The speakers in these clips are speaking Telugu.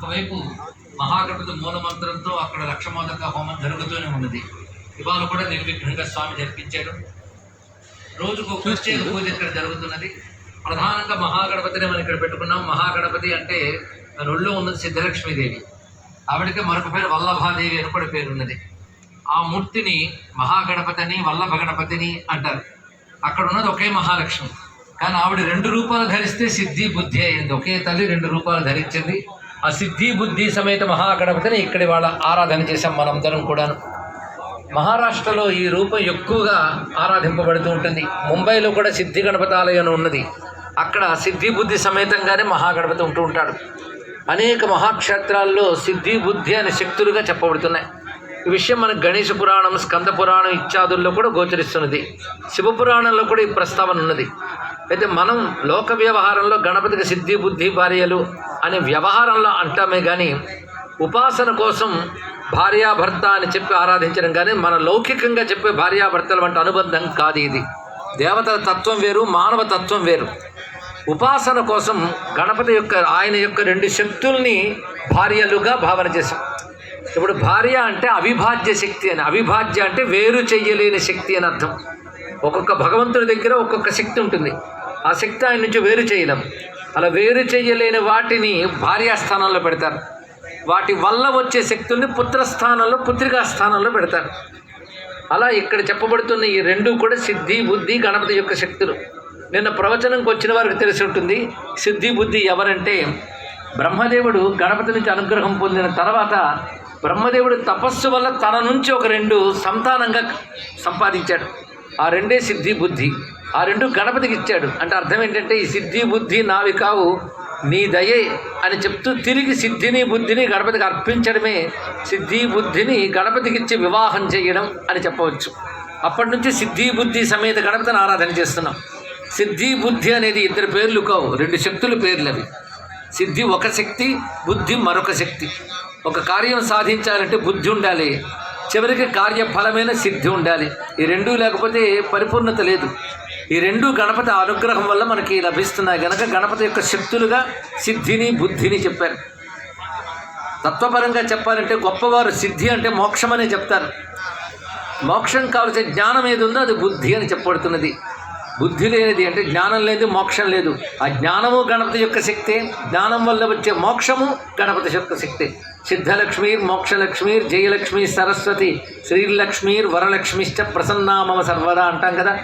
ఒకవైపు మహాగణపతి మూలమంత్రంతో అక్కడ లక్షమోదక హోమం జరుగుతూనే ఉన్నది. ఇవాళ కూడా నిర్విఘ్నంగా స్వామి జరిపించారు రోజుకు ఒక ప్రత్యేక పూజ ఇక్కడ జరుగుతున్నది. ప్రధానంగా మహాగణపతిని మనం ఇక్కడ పెట్టుకున్నాం. మహాగణపతి అంటే మన ఒళ్ళో ఉన్నది సిద్ధలక్ష్మీదేవి. ఆవిడకి మరొక పేరు వల్లభాదేవి అని కూడా పేరు ఉన్నది ఆ మూర్తిని మహాగణపతిని వల్లభ గణపతిని అంటారు. అక్కడ ఉన్నది ఒకే మహాలక్ష్మి. కానీ ఆవిడ రెండు రూపాలు ధరిస్తే సిద్ధి బుద్ధి అయింది. ఒకే తల్లి రెండు రూపాలు ధరించింది. ఆ సిద్ధి బుద్ధి సమేత మహాగణపతిని ఇక్కడ వాళ్ళ ఆరాధన చేశాం మనందరం కూడాను. మహారాష్ట్రలో ఈ రూపం ఎక్కువగా ఆరాధింపబడుతూ ఉంటుంది. ముంబైలో కూడా సిద్ధి గణపతి ఆలయం ఉన్నది. అక్కడ సిద్ధి బుద్ధి సమేతంగానే మహాగణపతి ఉంటూ ఉంటాడు. అనేక మహాక్షేత్రాల్లో సిద్ధి బుద్ధి అనే శక్తులుగా చెప్పబడుతున్నాయి. ఈ విషయం మనకు గణేష పురాణం స్కంద పురాణం ఇత్యాదుల్లో కూడా గోచరిస్తున్నది. శివపురాణంలో కూడా ఈ ప్రస్తావన ఉన్నది. అయితే మనం లోక వ్యవహారంలో గణపతికి సిద్ధి బుద్ధి భార్యలు అనే వ్యవహారంలో అంటామే కానీ ఉపాసన కోసం భార్యాభర్త అని చెప్పి ఆరాధించడం కానీ మన లౌకికంగా చెప్పే భార్యాభర్తల వంటి అనుబంధం కాదు ఇది. దేవతల తత్వం వేరు మానవ తత్వం వేరు. ఉపాసన కోసం గణపతి యొక్క ఆయన యొక్క రెండు శక్తుల్ని భార్యలుగా భావన చేశాం. ఇప్పుడు భార్య అంటే అవిభాజ్య శక్తి అని. అవిభాజ్య అంటే వేరు చెయ్యలేని శక్తి అని అర్థం. ఒక్కొక్క భగవంతుడి దగ్గర ఒక్కొక్క శక్తి ఉంటుంది. ఆ శక్తి ఆయన నుంచి వేరు చేయలేం. అలా వేరు చేయలేని వాటిని భార్యాస్థానంలో పెడతారు. వాటి వల్ల వచ్చే శక్తుల్ని పుత్రస్థానంలో పుత్రికా స్థానంలో పెడతారు. అలా ఇక్కడ చెప్పబడుతున్న ఈ రెండు కూడా సిద్ధి బుద్ధి గణపతి యొక్క శక్తులు. నిన్న ప్రవచనంకి వచ్చిన వారికి తెలిసి ఉంటుంది సిద్ధి బుద్ధి ఎవరంటే బ్రహ్మదేవుడు గణపతి నుంచి అనుగ్రహం పొందిన తర్వాత బ్రహ్మదేవుడు తపస్సు వల్ల తన నుంచి ఒక రెండు సంతానంగా సంపాదించాడు. ఆ రెండే సిద్ధి బుద్ధి. ఆ రెండు గణపతికి ఇచ్చాడు. అంటే అర్థం ఏంటంటే ఈ సిద్ధి బుద్ధి నావి కావు. నీ దయే అని చెప్తూ తిరిగి సిద్ధిని బుద్ధిని గణపతికి అర్పించడమే. సిద్ధి బుద్ధిని గణపతికి ఇచ్చి వివాహం చేయడం అని చెప్పవచ్చు. అప్పటి నుంచి సిద్ధి బుద్ధి సమేత గణపతిని ఆరాధన చేస్తున్నాం. సిద్ధి బుద్ధి అనేది ఇద్దరు పేర్లు కావు. రెండు శక్తుల పేర్లు అవి సిద్ధి ఒక శక్తి బుద్ధి మరొక శక్తి. ఒక కార్యం సాధించాలంటే బుద్ధి ఉండాలి. చివరికి కార్యఫలమైన సిద్ధి ఉండాలి. ఈ రెండూ లేకపోతే పరిపూర్ణత లేదు. ఈ రెండు గణపతి అనుగ్రహం వల్ల మనకి లభిస్తున్నాయి. గనక గణపతి యొక్క శక్తులుగా సిద్ధిని బుద్ధిని చెప్పారు. తత్వపరంగా చెప్పాలంటే గొప్పవారు సిద్ధి అంటే మోక్షం అనే చెప్తారు. మోక్షం కావలసిన జ్ఞానం ఏది ఉందో అది బుద్ధి అని చెప్పబడుతున్నది. బుద్ధి లేనిది అంటే జ్ఞానం లేదు మోక్షం లేదు. ఆ జ్ఞానము గణపతి యొక్క శక్తే జ్ఞానం వల్ల వచ్చే మోక్షము గణపతి యొక్క శక్తే. సిద్ధలక్ష్మీర్ మోక్షలక్ష్మీర్ జయలక్ష్మి సరస్వతి శ్రీలక్ష్మీర్ వరలక్ష్మిశ్చ ప్రసన్నామమ సర్వదా అంటాం కదా.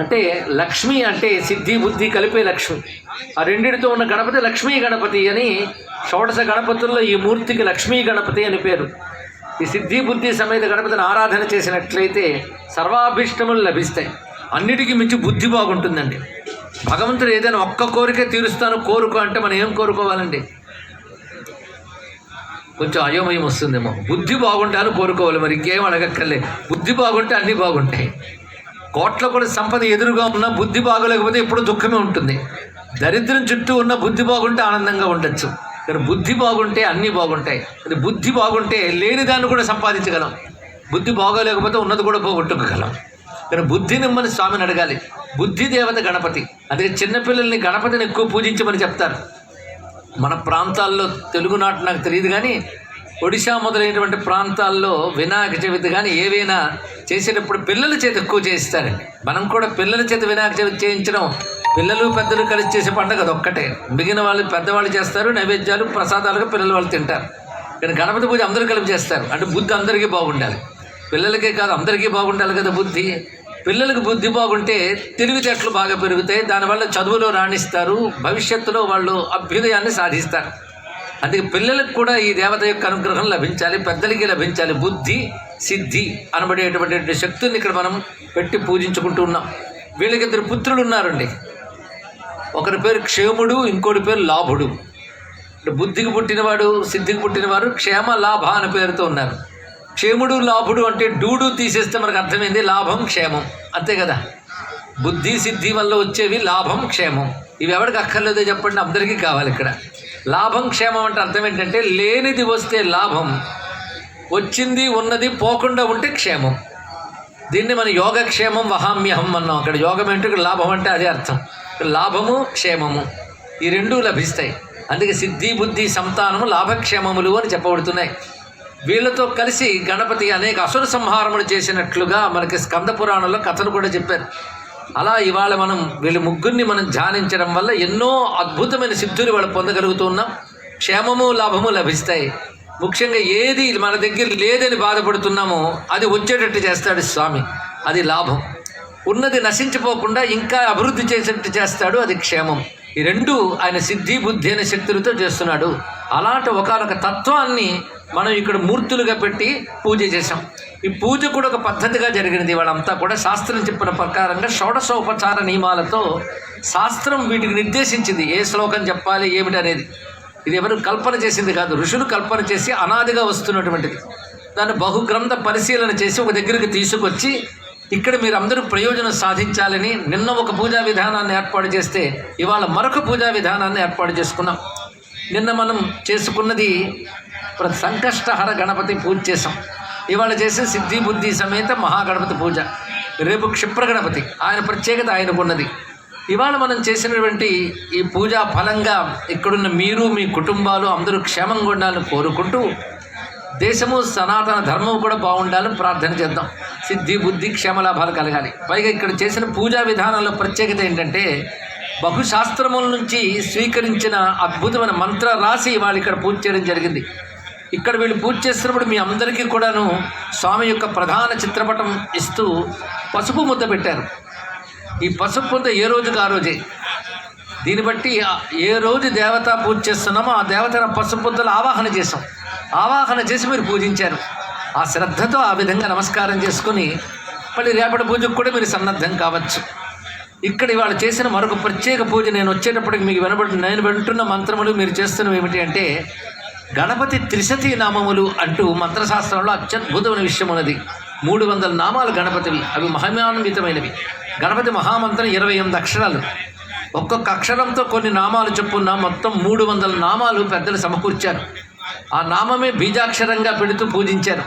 అంటే లక్ష్మి అంటే సిద్ధి బుద్ధి కలిపే లక్ష్మి. ఆ రెండిటితో ఉన్న గణపతి లక్ష్మీ గణపతి అని షోడశ గణపతుల్లో ఈ మూర్తికి లక్ష్మీ గణపతి అని పేరు. ఈ సిద్ధి బుద్ధి సమేత గణపతిని ఆరాధన చేసినట్లయితే సర్వాభీష్టములు లభిస్తాయి. అన్నిటికీ మించి బుద్ధి బాగుంటుందండి. భగవంతుడు ఏదైనా ఒక్క కోరికే తీరుస్తాను కోరుకో అంటే మనం ఏం కోరుకోవాలండి? కొంచెం అయోమయం వస్తుందేమో. బుద్ధి బాగుంటే అని కోరుకోవాలి మరి ఇంకేం అడగక్కర్లే బుద్ధి బాగుంటే అన్నీ బాగుంటాయి. కోట్ల కూడా సంపద ఎదురుగా ఉన్న బుద్ధి బాగోలేకపోతే ఎప్పుడు దుఃఖమే ఉంటుంది. దరిద్రం చుట్టూ ఉన్న బుద్ధి బాగుంటే ఆనందంగా ఉండొచ్చు. కానీ బుద్ధి బాగుంటే అన్నీ బాగుంటాయి. అది బుద్ధి బాగుంటే లేని దాన్ని కూడా సంపాదించగలం. బుద్ధి బాగోలేకపోతే ఉన్నది కూడా పోగొట్టుకోగలం. కానీ బుద్ధి నిమ్మని స్వామిని అడగాలి. బుద్ధి దేవత గణపతి. అందుకే చిన్నపిల్లల్ని గణపతిని ఎక్కువ పూజించమని చెప్తారు. మన ప్రాంతాల్లో తెలుగునాటు నాకు తెలియదు కానీ ఒడిశా మొదలైనటువంటి ప్రాంతాల్లో వినాయక చవితి కానీ ఏవైనా చేసేటప్పుడు పిల్లల చేత ఎక్కువ చేస్తారండి. మనం కూడా పిల్లల చేత వినాయక చవితి చేయించడం పిల్లలు పెద్దలు కలిసి చేసే పండుగ అది ఒక్కటే. మిగిలిన వాళ్ళు పెద్దవాళ్ళు చేస్తారు నైవేద్యాలు ప్రసాదాలుగా పిల్లలు వాళ్ళు తింటారు. కానీ గణపతి పూజ అందరూ కలిపి చేస్తారు. అంటే బుద్ధి అందరికీ బాగుండాలి. పిల్లలకే కాదు అందరికీ బాగుండాలి కదా బుద్ధి. పిల్లలకు బుద్ధి బాగుంటే తెలివితేటలు బాగా పెరుగుతాయి. దానివల్ల చదువులో రాణిస్తారు భవిష్యత్తులో వాళ్ళు అభ్యుదయాన్ని సాధిస్తారు. అందుకే పిల్లలకు కూడా ఈ దేవత యొక్క అనుగ్రహం లభించాలి పెద్దలకి లభించాలి. బుద్ధి సిద్ధి అనబడేటువంటి శక్తుల్ని ఇక్కడ మనం పెట్టి పూజించుకుంటూ ఉన్నాం. వీళ్ళకి ఇద్దరు పుత్రులు ఉన్నారండి. ఒకరి పేరు క్షేముడు ఇంకోటి పేరు లాభుడు. బుద్ధికి పుట్టినవాడు సిద్ధికి పుట్టినవారు క్షేమ లాభ అనే పేరుతో ఉన్నారు. క్షేముడు లాభుడు అంటే డూడు తీసేస్తే మనకు అర్థమైంది లాభం క్షేమం. అంతే కదా? బుద్ధి సిద్ధి వల్ల వచ్చేవి లాభం క్షేమం. ఇవి ఎవరికి అక్కర్లేదో చెప్పండి అందరికీ కావాలి ఇక్కడ. లాభం క్షేమం అంటే అర్థం ఏంటంటే లేనిది వస్తే లాభం వచ్చింది ఉన్నది పోకుండా ఉంటే క్షేమం. దీన్ని మన యోగక్షేమం వహామ్యహం అన్నాం. అక్కడ యోగం ఏంటో ఇక్కడ లాభం అంటే అదే అర్థం. లాభము క్షేమము ఈ రెండూ లభిస్తాయి. అందుకే సిద్ధి బుద్ధి సంతానము లాభక్షేమములు అని చెప్పబడుతున్నాయి. వీళ్ళతో కలిసి గణపతి అనేక అసుర సంహారములు చేసినట్లుగా మనకి స్కంద పురాణంలో కథలు కూడా చెప్పారు. అలా ఇవాళ మనం వీళ్ళ ముగ్గురిని మనం ధ్యానించడం వల్ల ఎన్నో అద్భుతమైన సిద్ధులు వాళ్ళు పొందగలుగుతున్నాం క్షేమము లాభము లభిస్తాయి. ముఖ్యంగా ఏది మన దగ్గర లేదని బాధపడుతున్నామో అది వచ్చేటట్టు చేస్తాడు స్వామి. అది లాభం. ఉన్నది నశించిపోకుండా ఇంకా అభివృద్ధి చేసినట్టు చేస్తాడు అది క్షేమం. ఈ రెండు ఆయన సిద్ధి బుద్ధి అనే శక్తులతో చేస్తున్నాడు. అలాంటి ఒకనొక తత్వాన్ని మనం ఇక్కడ మూర్తులుగా పెట్టి పూజ చేశాం. ఈ పూజ కూడా ఒక పద్ధతిగా జరిగినది. వాళ్ళంతా కూడా శాస్త్రం చెప్పిన ప్రకారంగా షోడశోపచార నియమాలతో శాస్త్రం వీటికి నిర్దేశించింది. ఏ శ్లోకం చెప్పాలి ఏమిటి అనేది. ఇది ఎవరు కల్పన చేసింది కాదు. ఋషులు కల్పన చేసి అనాదిగా వస్తున్నటువంటిది. దాన్ని బహుగ్రంథ పరిశీలన చేసి ఒక దగ్గరికి తీసుకొచ్చి ఇక్కడ మీరు అందరూ ప్రయోజనం సాధించాలని నిన్న ఒక పూజా విధానాన్ని ఏర్పాటు చేస్తే ఇవాళ మరొక పూజా విధానాన్ని ఏర్పాటు చేసుకున్నాం. నిన్న మనం చేసుకున్నది ప్ర- సంకష్టహర గణపతి పూజ చేసాం ఇవాళ చేసే సిద్ధి బుద్ధి సమేత మహాగణపతి పూజ. రేపు క్షిప్ర గణపతి ఆయన ప్రత్యేకత ఆయనకున్నది. ఇవాళ మనం చేసినటువంటి ఈ పూజా ఫలంగా ఇక్కడున్న మీరు మీ కుటుంబాలు అందరూ క్షేమంగా ఉండాలని కోరుకుంటూ దేశము సనాతన ధర్మం కూడా బాగుండాలని ప్రార్థన చేద్దాం. సిద్ధి బుద్ధి క్షేమలాభాలు కలగాలి. పైగా ఇక్కడ చేసిన పూజా విధానంలో ప్రత్యేకత ఏంటంటే బహుశాస్త్రముల నుంచి స్వీకరించిన అద్భుతమైన మంత్ర రాసి వాళ్ళు ఇక్కడ పూజ చేయడం జరిగింది. ఇక్కడ వీళ్ళు పూజ చేస్తున్నప్పుడు మీ అందరికీ కూడాను స్వామి యొక్క ప్రధాన చిత్రపటం ఇస్తూ పసుపు ముద్ద పెట్టారు. ఈ పసుపు ముద్ద ఏ రోజుకి ఆ రోజే? దీన్ని బట్టి ఏ రోజు దేవత పూజ చేస్తున్నామో ఆ దేవతను పసుపు ముద్దలు ఆవాహన చేసాం ఆవాహన చేసి మీరు పూజించారు. ఆ శ్రద్ధతో ఆ విధంగా నమస్కారం చేసుకుని మళ్ళీ రేపటి పూజకు కూడా మీరు సన్నద్ధం కావచ్చు. ఇక్కడ ఇవాళ చేసిన మరొక ప్రత్యేక పూజ నేను వచ్చేటప్పటికి మీకు వినబడి నేను వింటున్న మంత్రములు మీరు చేస్తున్నవి ఏమిటి అంటే గణపతి త్రిశతి నామములు అంటూ మంత్రశాస్త్రంలో అత్యద్భుతమైన విషయం ఉన్నది. మూడు వందల నామాలు గణపతివి. అవి మహిమాన్వితమైనవి. గణపతి మహామంత్రం ఇరవై ఎనిమిది అక్షరాలు. ఒక్కొక్క అక్షరంతో కొన్ని నామాలు చెప్పున్న మొత్తం మూడు వందల నామాలు పెద్దలు సమకూర్చారు. ఆ నామమే బీజాక్షరంగా పెడుతూ పూజించారు.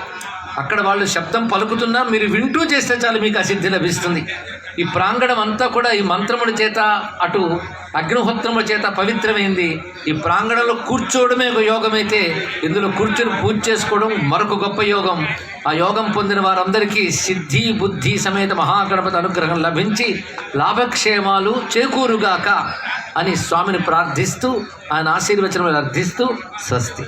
అక్కడ వాళ్ళు శబ్దం పలుకుతున్నా మీరు వింటూ చేస్తే చాలు మీకు ఆ సిద్ధి లభిస్తుంది. ఈ ప్రాంగణం అంతా కూడా ఈ మంత్రముల చేత అటు అగ్నిహోత్రముల చేత పవిత్రమైంది. ఈ ప్రాంగణంలో కూర్చోవడమే ఒక యోగమైతే ఇందులో కూర్చొని పూజ చేసుకోవడం మరొక గొప్ప యోగం. ఆ యోగం పొందిన వారందరికీ సిద్ధి బుద్ధి సమేత మహాగణపతి అనుగ్రహం లభించి లాభక్షేమాలు చేకూరుగాక అని స్వామిని ప్రార్థిస్తూ ఆయన ఆశీర్వచనం అర్థిస్తూ స్వస్తి.